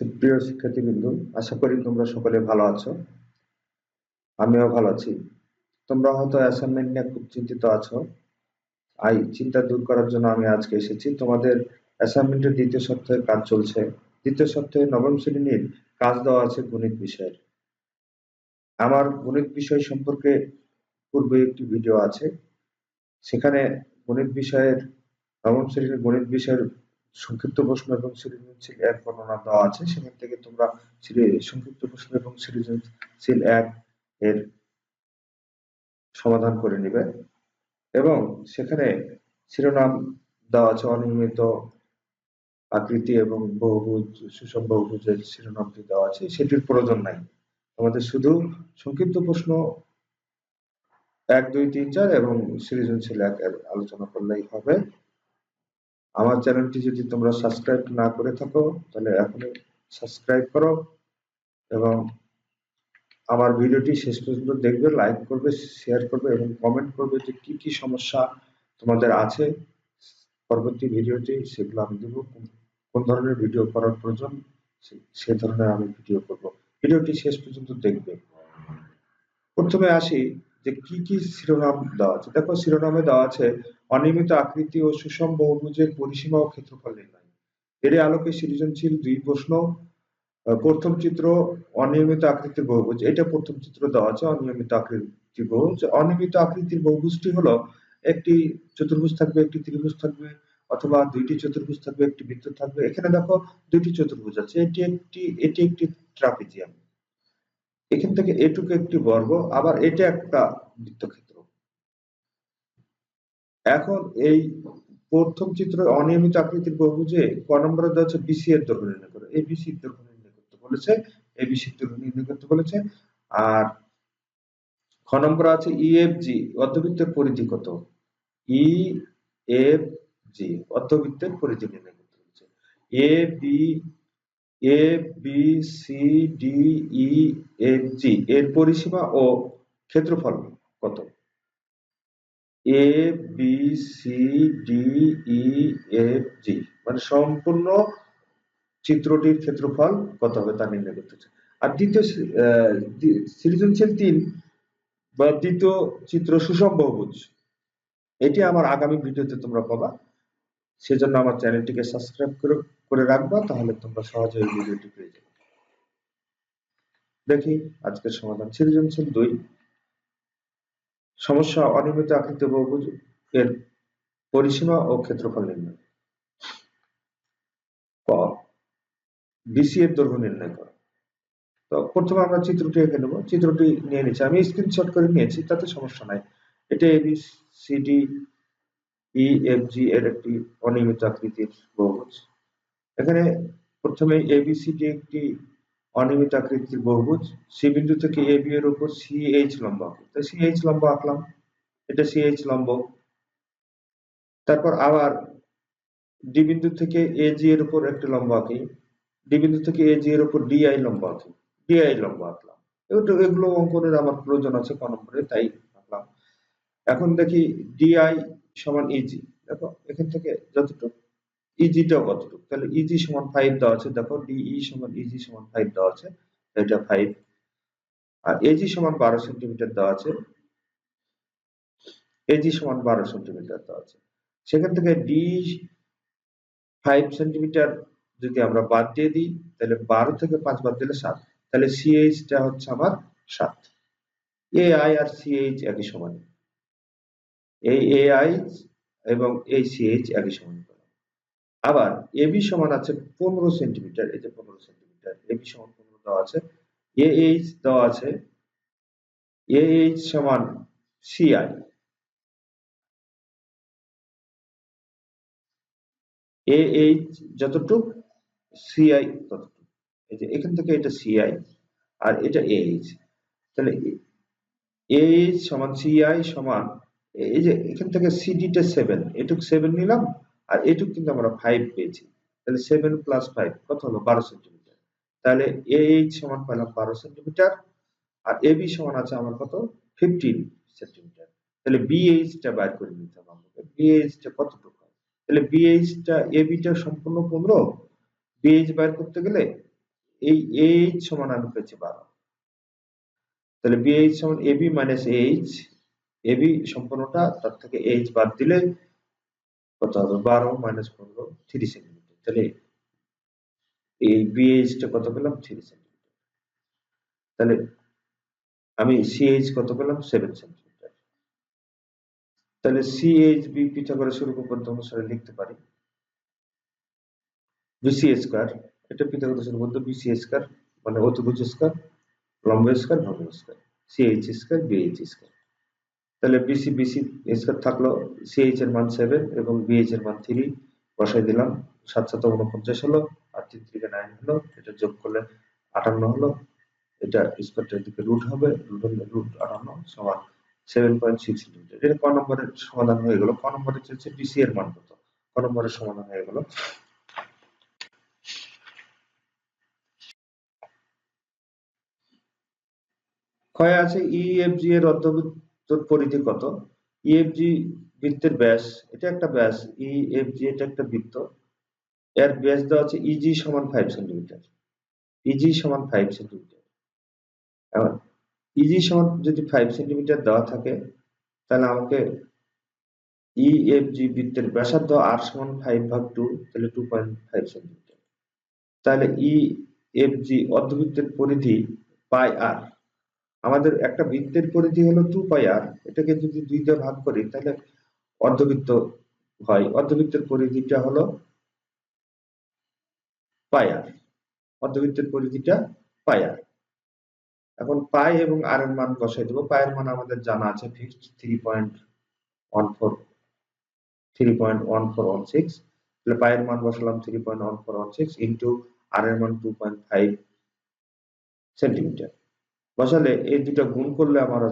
সুপ্রিয় শিক্ষার্থীবৃন্দ, আশা করি তোমরা সকলে ভালো আছো। আমিও ভালো আছি। তোমরা হয়তো অ্যাসাইনমেন্ট নিয়ে খুব চিন্তিত আছো। আই, চিন্তা দূর করার জন্য আমি আজকে এসেছি। তোমাদের অ্যাসাইনমেন্টের দ্বিতীয় সপ্তাহের কাজ চলছে। দ্বিতীয় সপ্তাহে নবম শ্রেণির কাজ দেওয়া আছে গণিত বিষয়ের। আমার গণিত বিষয় সম্পর্কে পূর্বে একটি ভিডিও আছে। সেখানে গণিত বিষয়ের, নবম শ্রেণির গণিত বিষয়ের সংক্ষিপ্ত প্রশ্ন এবং সৃজনশীল এক বর্ণনা দেওয়া আছে। সেখান থেকে তোমরা সংক্ষিপ্ত প্রশ্ন এবং সৃজনশীল এক এর সমাধান করে নিবে। এবং সেখানে শিরোনাম দেওয়া আছে, অনিয়মিত আকৃতি এবং বহুভুজ, সুষম বহুভুজের শিরোনামটি দেওয়া আছে। সেটির প্রয়োজন নাই। আমাদের শুধু সংক্ষিপ্ত প্রশ্ন এক, দুই, তিন, চার এবং সৃজনশীল এক আলোচনা করলেই হবে। আমার চ্যানেলটি যদি তোমরা সাবস্ক্রাইব না করে থাকো, তাহলে এখনই সাবস্ক্রাইব করো এবং আমার ভিডিওটি শেষ পর্যন্ত দেখবে লাইক করবে শেয়ার করবে এবং কমেন্ট করবে যে কি কি সমস্যা তোমাদের আছে। পরবর্তী ভিডিওটি সেগুলো আমি দেবো। কোন ধরনের ভিডিও করার প্রয়োজন, সে ধরনের আমি ভিডিও করব। ভিডিওটি শেষ পর্যন্ত দেখবে। প্রথমে আসি যে কি কি শিরোনাম দেওয়া আছে? দেখো, শিরোনামে দেওয়া আছে, অনিয়মিত আকৃতি ও সুষম বহুভুজের পরিসীমা ও ক্ষেত্রফল নির্ণয়। এর আলোকে সৃজনশীল দুই প্রশ্ন প্রথম চিত্র, অনিয়মিত আকৃতির বহুভুজ। এটা প্রথম চিত্র দেওয়া আছে, অনিয়মিত আকৃতির বহুভুজ। অনিয়মিত আকৃতির বহুভুজটি হলো, একটি চতুর্ভুজ থাকবে, একটি ত্রিভুজ থাকবে, অথবা দুইটি চতুর্ভুজ থাকবে, একটি বৃত্ত থাকবে। এখানে দেখো, দুইটি চতুর্ভুজ আছে। এটি একটি এটি একটি ট্রাপিজিয়াম। এখান থেকে এটুকু একটি বর্গ, আবার এটা একটা বৃত্তক্ষেত্র। এখন এই প্রথম চিত্র অনিয়মিত আকৃতির বহুভুজে ক নম্বরে দেওয়া হচ্ছে বিসি এর দৈর্ঘ্য নির্ণয় করো। এই বিসি দৈর্ঘ্য নির্ণয় করতে বলেছে, এই বিসি দৈর্ঘ্য নির্ণয় করতে বলেছে। আর খ নম্বর আছে ইএফজি অর্ধবৃত্তের পরিধি কত? ই এফ জি অর্ধবৃত্তের পরিধি নির্ণয় করতে বলেছে। A B A B C D E F G এর পরিসীমা ও ক্ষেত্রফল কত? A B C D E F G মানে সম্পূর্ণ চিত্রটির ক্ষেত্রফল কত হবে তা নির্ণয় করতে হচ্ছে আর দ্বিতীয় সৃজনশীল তিন বা দ্বিতীয় চিত্র বহুভুজ এটি আমার আগামী ভিডিওতে তোমরা পাবা। সেজন্য আমার চ্যানেলটিকে সাবস্ক্রাইব করে করে রাখবা, তাহলে তোমরা সহজে এই ভিডিওটি পেয়ে যাবে। দেখি, আজকের সমাধান সৃজনশীল দুই। সমস্যা, অনিয়মিত আকৃতি বহুভুজ এর পরিসীমা ও ক্ষেত্রফল নির্ণয়। ক বিসি এর দৈর্ঘ্য নির্ণয় করো। তো প্রথমে আমরা চিত্রটি এঁকে নেব। চিত্রটি নিয়ে নিচ্ছি। আমি স্ক্রিনশট করে নিয়েছি, তাতে সমস্যা নাই। এটা ই এফ জি এর একটি অনিয়মিত আকৃতির বহুভুজ এখানে প্রথমে এবিসিডি একটি অনিয়মিত আকৃতির বহুভুজ সি বিন্দু থেকে এ বি এর উপর সি এইচ লম্ব আঁকলাম তো সি এইচ লম্ব আঁকলাম। এটা সি এইচ লম্ব। তারপর আবার ডি বিন্দু থেকে এ জি এর উপর একটা লম্ব আঁকি। ডি বিন্দু থেকে এ জি এর উপর ডিআই লম্ব আঁকি। ডিআই লম্ব আঁকলাম। এগুলো এগুলো অঙ্কনের আমার প্রয়োজন আছে ক নম্বরে, তাই আঁকলাম। এখন দেখি ডিআই সমান ইজি দেখো, এখান থেকে যতটুকু ইজিটাও কতটুকু? তাহলে ইজি সমান ফাইভ দেওয়া আছে। দেখো ডিই সমান ইজি সমান ফাইভ দেওয়া আছে। এটা ফাইভ আর এজি সমান বারো সেন্টিমিটার দেওয়া আছে। এজি সমান বারো সেন্টিমিটার দেওয়া আছে। সেখান থেকে ডি ফাইভ সেন্টিমিটার যদি আমরা বাদ দিয়ে দিই, তাহলে বারো থেকে পাঁচ বাদ দিলে সাত। তাহলে সিএইচটা হচ্ছে আমার সাত। এ আই আর সিএইচ একই সমান। এই এ আই এবং এই সিএইচ একই সমান আবার এবি সমান আছে পনেরো সেন্টিমিটার, এই যে পনেরো সেন্টিমিটার এবি সমান পনেরো দেওয়া আছে এ এইচ দেওয়া আছে এ এইচ সমান সিআই এ এইচ যতটুক সিআই ততটুক। এই যে এখান থেকে এটা সিআই আর এটা এ এইচ তাহলে এ এইচ সমান সিআই সমান এই যে এখান থেকে সিডিটা সেভেন এটুক সেভেন নিলাম, আর এটুক কিন্তু আমরা ফাইভ পেয়েছি। তাহলে সেভেন প্লাস ফাইভ কত হলো? বারো সেন্টিমিটার তাহলে এ এইচ সমান পেলাম বারো সেন্টিমিটার আর এ বি সমান আছে আমার কত? ফিফটিন সেন্টিমিটার তাহলে বিএইচটা বাইর করে নিতে হবে আমাকে। বিএইচটা কতটুকু তাহলে বিএইচটা এ বিটা সম্পূর্ণ পনেরো। বিএইচ বাইর করতে গেলে এই এইচ সমান আমি পেয়েছি বারো। তাহলে বিএইচ সমান এবি মাইনাস এইচ এবি সম্পূর্ণটা তার থেকে এইচ বাদ দিলে কত হবে? বারো মাইনাস পনেরো থ্রি সেন্টিমিটার তাহলে এই বিএইচটা কত পেলাম? থ্রি সেন্টিমিটার তাহলে আমি সিএইচ কত পেলাম? সেভেন সেন্টিমিটার তাহলে সিএইচ বি পিথাগোরাসের উপপাদ্য অনুসারে লিখতে পারি। বিসি স্কয়ার এটা পিথাগোরাসের উপপাদ্য বিসি স্কয়ার মানে অতিভুজ স্কয়ার লম্ব স্কয়ার ভগ্ন square C H square B H square তাহলে B C B C square থাকল সিএইচ এর মান সেভেন এবং বিএইচ এর মান থ্রি বসাই দিলাম, সাত সাত উনপঞ্চাশ হলো, আর তিন থেকে নাইন হলো, এটা যোগ করলে আটান্ন হলো। এটা স্কোয়ারটার দিকে রুট হবে রুট হলে রুট আটান্ন সমান সেভেন পয়েন্ট সিক্স সেন্টিমিটার এটা ক নম্বরের সমাধান হয়ে গেল, ক নম্বরে চলছে বিসি এর মান কত? ক নম্বরের সমাধান হয়ে গেল। ক্ষয় আছে? ইএফজি এর অর্ধবৃত্তর পরিধি কত? ইএফজি বৃত্তের ব্যাস, এটা একটা ব্যাস ইএফজি এটা একটা বৃত্ত, এর ব্যাস দেওয়া আছে ইজি সমান ফাইভ সেন্টিমিটার ইজি সমান ফাইভ সেন্টিমিটার এখন ইজি সমান যদি ফাইভ সেন্টিমিটার দেওয়া থাকে, তাহলে আমাকে ইএফজি বৃত্তের ব্যাসার্ধ আর সমান ফাইভ ভাগ টু তাহলে টু পয়েন্ট ফাইভ সেন্টিমিটার তাহলে ইএফজি অর্ধবৃত্তের পরিধি পাই আর আমাদের একটা বৃত্তের পরিধি হলো টু পাই আর এটাকে যদি দুই দিয়ে ভাগ করি, তাহলে অর্ধবৃত্ত হয়। অর্ধবৃত্তের পরিধিটা হলো পাই আর অর্ধবৃত্তের পরিধিটা পাই আর এখন পাই এবং আর এর মান বসাই দেবো। পায়ের মান আমাদের জানা আছে fixed three point one four three point one four one six তাহলে পায়ের মান বসালাম three point one four one six into R এর মান টু পয়েন্ট ফাইভ সেন্টিমিটার বসালে এই দুটো গুণ করলে আমার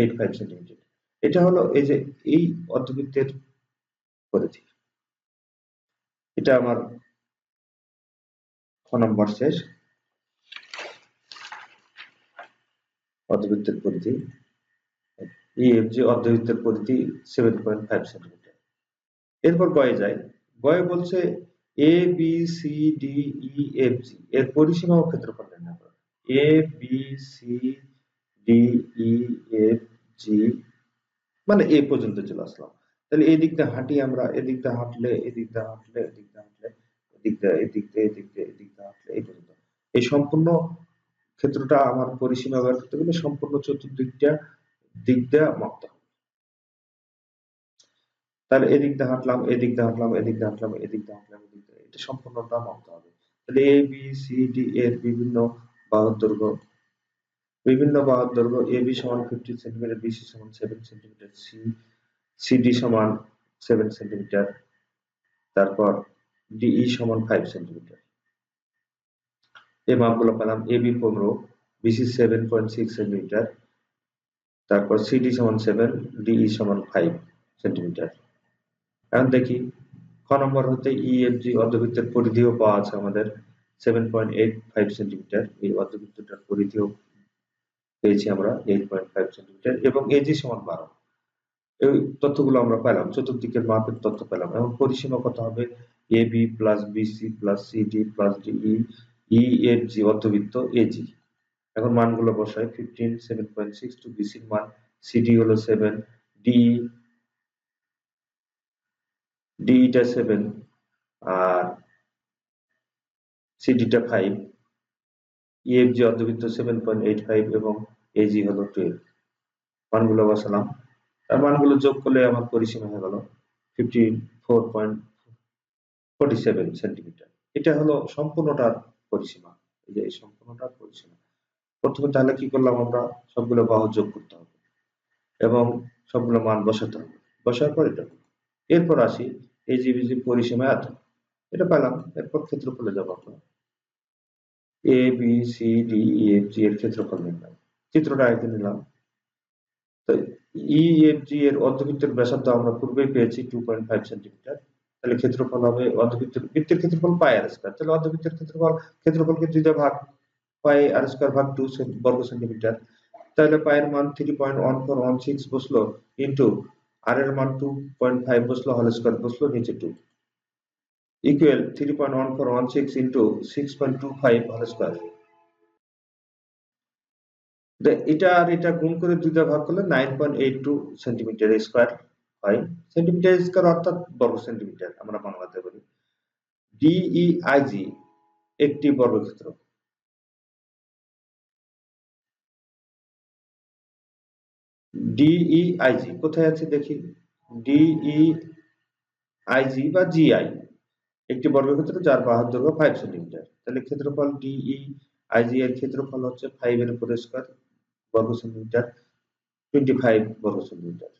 এইট ফাইভ সেন্টিমিটার এটা হলো এই যে এই অর্ধবৃত্তের পরিধি। এটা আমার ছ নম্বর শেষ। অর্ধবৃত্তের পরিধি। ইএফজি অর্ধবৃত্তের পরিধি সেভেন পয়েন্ট ফাইভ সেন্টিমিটার এরপর গয়ে যায় গয়ে বলছে A B C D E F G এর পরিসীমা ও ক্ষেত্রফল নির্ণয় করো। A B C D E F G মানে এ পর্যন্ত চলে আসলাম। তাহলে এই দিকটা হাঁটি আমরা এদিক দিয়ে হাঁটলে এদিক হাঁটলে এদিক দিয়ে হাঁটলে এদিক দিয়ে এদিক দিয়ে হাঁটলে, এই পর্যন্ত। এই সম্পূর্ণ ক্ষেত্রটা আমার পরিসীমা বের করতে গেলে সম্পূর্ণ চতুর্দিকটা দিক দিয়ে মাপতে হবে। তাহলে এদিক দিয়ে হাঁটলাম এদিক দিয়ে হাঁটলাম এদিক দিয়ে হাঁটলাম এদিক দিয়ে হাঁটলাম এদিক দিয়ে এটা সম্পূর্ণটা মাপতে হবে। তাহলে এ বি সি ডি এর বিভিন্ন বাহুর দৈর্ঘ্য বিভিন্ন বাহুর দৈর্ঘ্য এ বি সমান ফিফটিন সেন্টিমিটার বিসি সমান seven centimetre C C D সমান সেভেন সেন্টিমিটার তারপর ডিই সমান ফাইভ সেন্টিমিটার এই মাপগুলো পেলাম এ বি পনেরো B C seven point six centimetre তারপর সিডি সমান সেভেন ডিই সমান ফাইভ সেন্টিমিটার এখন দেখি, ক নম্বর হতে ইএফজি অর্ধবৃত্তের পরিধিও পাওয়া আছে আমাদের। Seven point eight five centimetre এই অর্ধবৃত্তটার পরিধিও পেয়েছি আমরা এইট পয়েন্ট ফাইভ সেন্টিমিটার এবং এজি সমান বারো। এই তথ্যগুলো আমরা পেলাম, চতুর্দিকের মাপের তথ্য পেলাম এবং পরিসীমা কত হবে? A B plus B C plus C D plus D E E F G অর্ধবৃত্ত A G এখন মানগুলো বসাই fifteen seven point six two বিসির মান সিডি হলো সেভেন ডি ডিটা সেভেন আর সিডিটা ফাইভ ইএফজি অর্ধবৃত্ত সেভেন পয়েন্ট এইট ফাইভ এবং এজি হলো টুয়েলভ মানগুলো বসালাম। তার মানগুলো যোগ করলে আমার পরিসীমা হয়ে গেল fifty four point forty seven centimetre এটা হলো সম্পূর্ণটার পরিসীমা। এই যে এই সম্পূর্ণটার পরিসীমা। প্রথমে তাহলে কি করলাম আমরা? সবগুলো বাহু যোগ করতে হবে এবং সবগুলো মান বসাতে হবে। বসার পর এটা এরপর আসি এই জিবিজি পরিসীমা এত। এটা পেলাম এরপর ক্ষেত্রফলে যাব আমরা। A B C D E F G এর ক্ষেত্রফল নির্ণয়। চিত্রটা আগে নিলাম। তো ই এফ জি এর অর্ধবৃত্তের ব্যাসার্ধ আমরা পূর্বেই পেয়েছি টু পয়েন্ট ফাইভ সেন্টিমিটার তাহলে ক্ষেত্রফল হবে অর্ধবৃত্তের, বৃত্তের ক্ষেত্রফল পাই আর স্কোয়ার তাহলে অর্ধবৃত্তের ক্ষেত্রফল, ক্ষেত্রফলকে দুইটা ভাগ পাই আর স্কোয়ার ভাগ টু বর্গ সেন্টিমিটার তাহলে পায়ের মান three point one four one six বসল ইন্টু আর এর মান টু পয়েন্ট ফাইভ বসল হল স্কোয়ার বসল নিচে two equal 3.1416 into 6.25 whole square. এটা আর এটা গুণ করে দুইটা ভাগ করলে 9.82 সেন্টিমিটার স্কয়ার হয়। সেন্টিমিটার স্কয়ার অর্থাৎ বর্গ সেন্টিমিটার আমরা বাংলাতে বলি। ডিইআইজি একটি বর্গক্ষেত্র। ডিইআইজি কোথায় আছে দেখি? ডিইআইজি বা জিআই একটি বর্গক্ষেত্র যার বাহুর দৈর্ঘ্য ফাইভ সেন্টিমিটার তাহলে ক্ষেত্রফল ডিই আইজি এর ক্ষেত্রফল হচ্ছে ফাইভ এর উপর স্কোয়ার বর্গ সেন্টিমিটার টোয়েন্টি ফাইভ বর্গ সেন্টিমিটার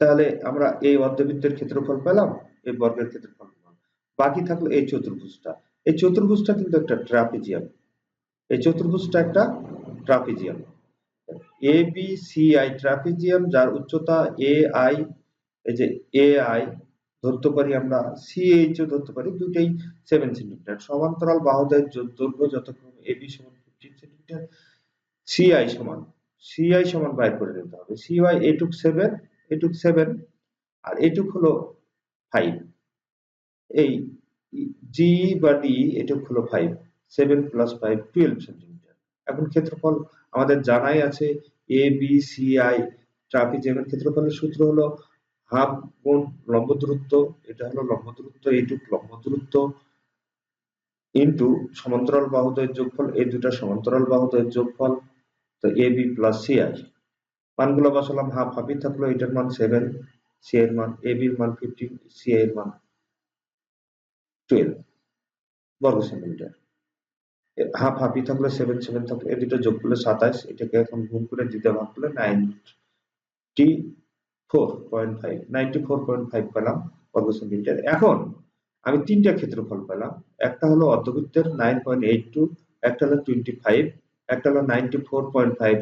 তাহলে আমরা এই অর্ধবৃত্তের ক্ষেত্রফল পেলাম, এই বর্গের ক্ষেত্রফল পেলাম। বাকি থাকল এই চতুর্ভুজটা। এই চতুর্ভুজটা কিন্তু একটা ট্রাপিজিয়াম এই চতুর্ভুজটা একটা trapezium A B C I trapezium যার উচ্চতা এ আই এই যে এ আই ধরতে পারি আমরা সিএইচ ও ধরতে পারি দুটেই সেভেন সেন্টিমিটার সমান্তরাল বাহুদের দৈর্ঘ্য যথাক্রমে এবি সমান ফিফটিন সেন্টিমিটার সিআই সমান সিআই সমান বাইর করে নিতে হবে। সিওয়াই এটুক সেভেন এটুক সেভেন আর এটুক হলো ফাইভ এই জি বা ডি এটুক হলো five seven plus five twelve centimetre এখন ক্ষেত্রফল আমাদের জানাই আছে এ বি সি আই ট্রাপিজিয়ামের ক্ষেত্রফলের সূত্র হলো হাফ গুণ লম্ব দূরত্ব, এটা হলো লম্ব দূরত্ব এইটুক লম্ব দূরত্ব ইন্টু সমান্তরাল বাহুদ্বয়ের যোগফল, এই দুটা সমান্তরাল বাহুদ্বয়ের যোগফল, তো A B plus C I মানগুলো বসালাম, হাফ হাফই থাকল, এটার মান সেভেন সি এর মান এ বির মান ফিফটিন সি এর মান টুয়েলভ বর্গ সেন্টিমিটার। হাফ হাফই থাকল, সেভেন সেভেন থাকল এই দুটো যোগ করলে সাতাইশ এটাকে এখন গুণ করে দিতে ভাগ করলে ninety four point five ninety four point five পেলাম বর্গ সেন্টিমিটার এখন আমি তিনটা ক্ষেত্রফল পেলাম। একটা হলো অর্ধবৃত্তের নাইন পয়েন্ট এইট টু একটা হলো টোয়েন্টি ফাইভ একটা হলো নাইনটি ফোর পয়েন্ট ফাইভ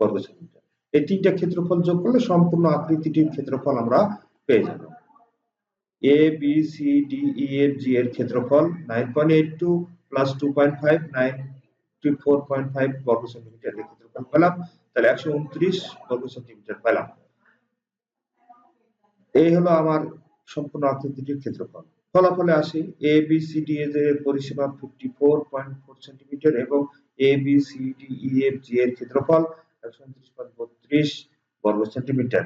বর্গ সেন্টিমিটার এই তিনটা ক্ষেত্রফল যোগ করলে সম্পূর্ণ আকৃতিটির ক্ষেত্রফল আমরা পেয়ে যাব। A B C D E F G এর ক্ষেত্রফল nine point eight two plus two point five nine four point five বর্গ সেন্টিমিটার ক্ষেত্রফল পেলাম। তাহলে একশো উনত্রিশ বর্গ সেন্টিমিটার পেলাম। এই হলো আমার সম্পূর্ণ আকৃতিটির ক্ষেত্রফল। ফলাফলে আসি A B C D A এর পরিসীমা fifty four point four centimetre এবং A B C D E F G এর ক্ষেত্রফল একশো উনত্রিশ পয়েন্ট বত্রিশ বর্গ সেন্টিমিটার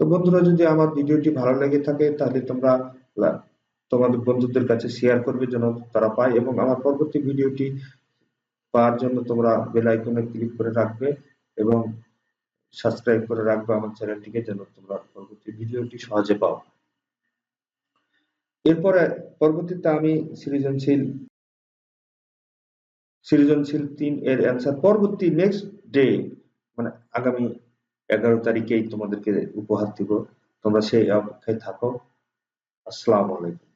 তো বন্ধুরা, যদি আমার ভিডিওটি ভালো লেগে থাকে, তাহলে তোমরা তোমাদের বন্ধুদের কাছে শেয়ার করবে যেন তারা পায় এবং আমার পরবর্তী ভিডিওটি পাওয়ার জন্য তোমরা বেল আইকনে ক্লিক করে রাখবে এবং সাবস্ক্রাইব করে রাখবে আমার চ্যানেলটিকে যেন তোমরা পরবর্তী ভিডিওটি সহজে পাও। এরপরে পরবর্তীতে আমি সৃজনশীল সৃজনশীল তিন এর অ্যান্সার পরবর্তী নেক্সট ডে মানে আগামী এগারো তারিখেই তোমাদেরকে উপহার দিব। তোমরা সেই অপেক্ষায় থাকো। আসসালামু আলাইকুম।